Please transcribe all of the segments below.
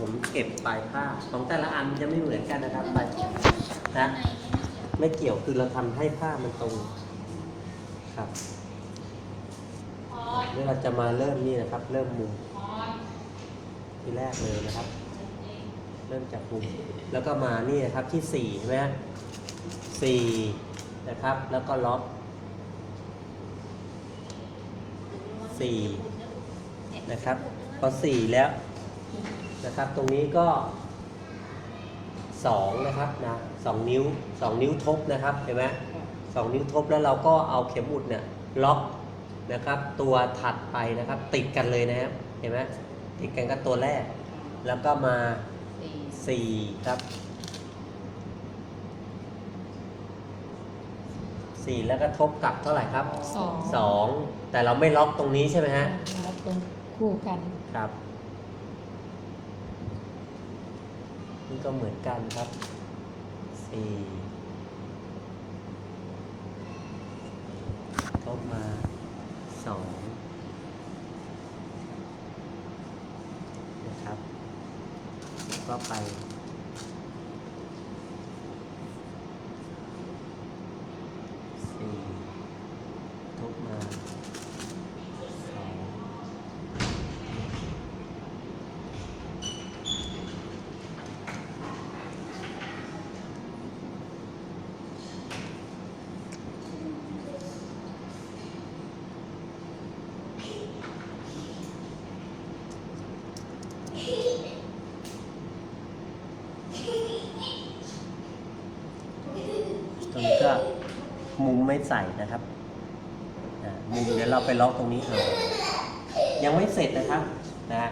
ผมเก็บปลายผ้าของแต่ละอันจะไม่เหมือนกันนะครับปลายนะไม่เกี่ยวคือเราทำให้ผ้ามันตรงครับเดี๋ยวเราจะมาเริ่มนี่นะครับ เริ่มมุมที่แรกเลยนะครับ เริ่มจากมุมแล้วก็มานี่นะครับที่สี่ใช่ไหมสี่นะครับ แล้วก็ล็อกสี่นะครับพอสี่แล้ว นะครับ ตรงนี้ก็สองนะครับนะสองนิ้วสองนิ้วทบนะครับเห็นไหมสองนิ้วทบแล้วเราก็เอาเข็มอุดเนี่ยล็อกนะครับ ตัวถัดไปนะครับ ติดกันเลยนะครับเห็นไหมติดกันกับตัวแรก แล้วก็มาสี่สี่ครับสี่แล้วก็ทบกับเท่าไหร่ครับสองสองแต่เราไม่ล็อกตรงนี้ใช่ไหมฮะแล้วตรงคู่กันครับ นี่ก็เหมือนกันครับสี่ทบมาสองนะครับแล้วก็ไป สี่ทุบมาสองตรงนี้ก็ มุมไม่ใส่นะครับอ่ามุมเดี๋ยวเราไปล็อกตรงนี้เอายังไม่เสร็จนะครับนะฮะ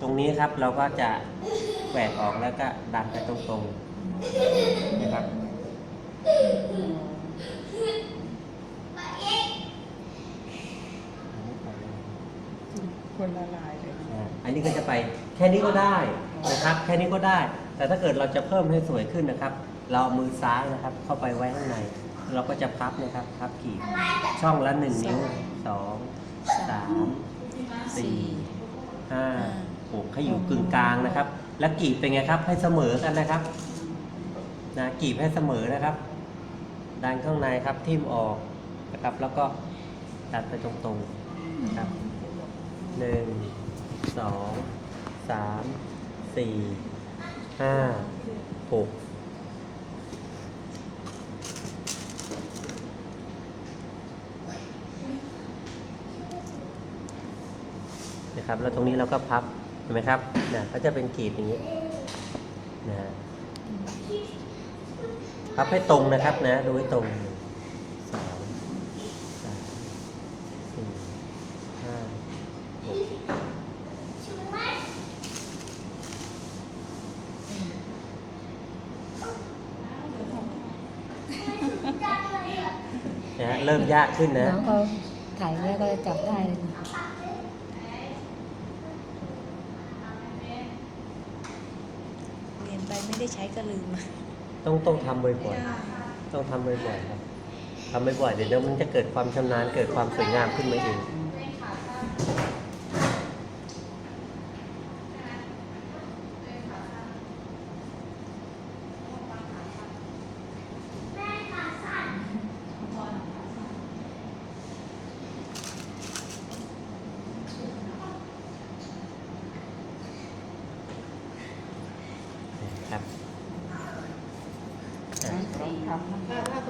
ตรงนี้ครับเราก็จะแหวกออกแล้วก็ดันไปตรงๆนะครับคนละลายเลยอ่าอันนี้ก็จะไปแค่นี้ก็ได้นะครับแค่นี้ก็ได้ แต่ถ้าเกิดเราจะเพิ่มให้สวยขึ้นนะครับ เราเอามือซ้ายนะครับเข้าไปไว้ข้างใน เราก็จะพับนะครับพับกีบช่องละหนึ่งนิ้วสองสามสี่ห้าหกให้อยู่กึ่งกลางนะครับ แล้วกีบเป็นไงครับ ให้เสมอกันนะครับนะกีบให้เสมอนะครับดันข้างในครับทิ่มออกนะครับ แล้วก็ดันไปตรงๆนะครับหนึ่งสองสามสี่ห้าหก นะครับ แล้วตรงนี้เราก็พับเห็นไหมครับนะก็จะเป็นขีดอย่างนี้นะพับให้ตรงนะครับนะดูให้ตรงสองสามสี่ห้าหกนะเริ่มยากขึ้นนะ น้องเขาถ่ายแล้วก็จะจับได้เลย เรียน ไม่ได้ใช้ก็ลืมต้องต้องทำบ่อยๆต้องทำบ่อยๆครับทำบ่อยๆเดี๋ยวมันจะเกิดความชำนาญเกิดความสวยงามขึ้นมาเอง Nanti.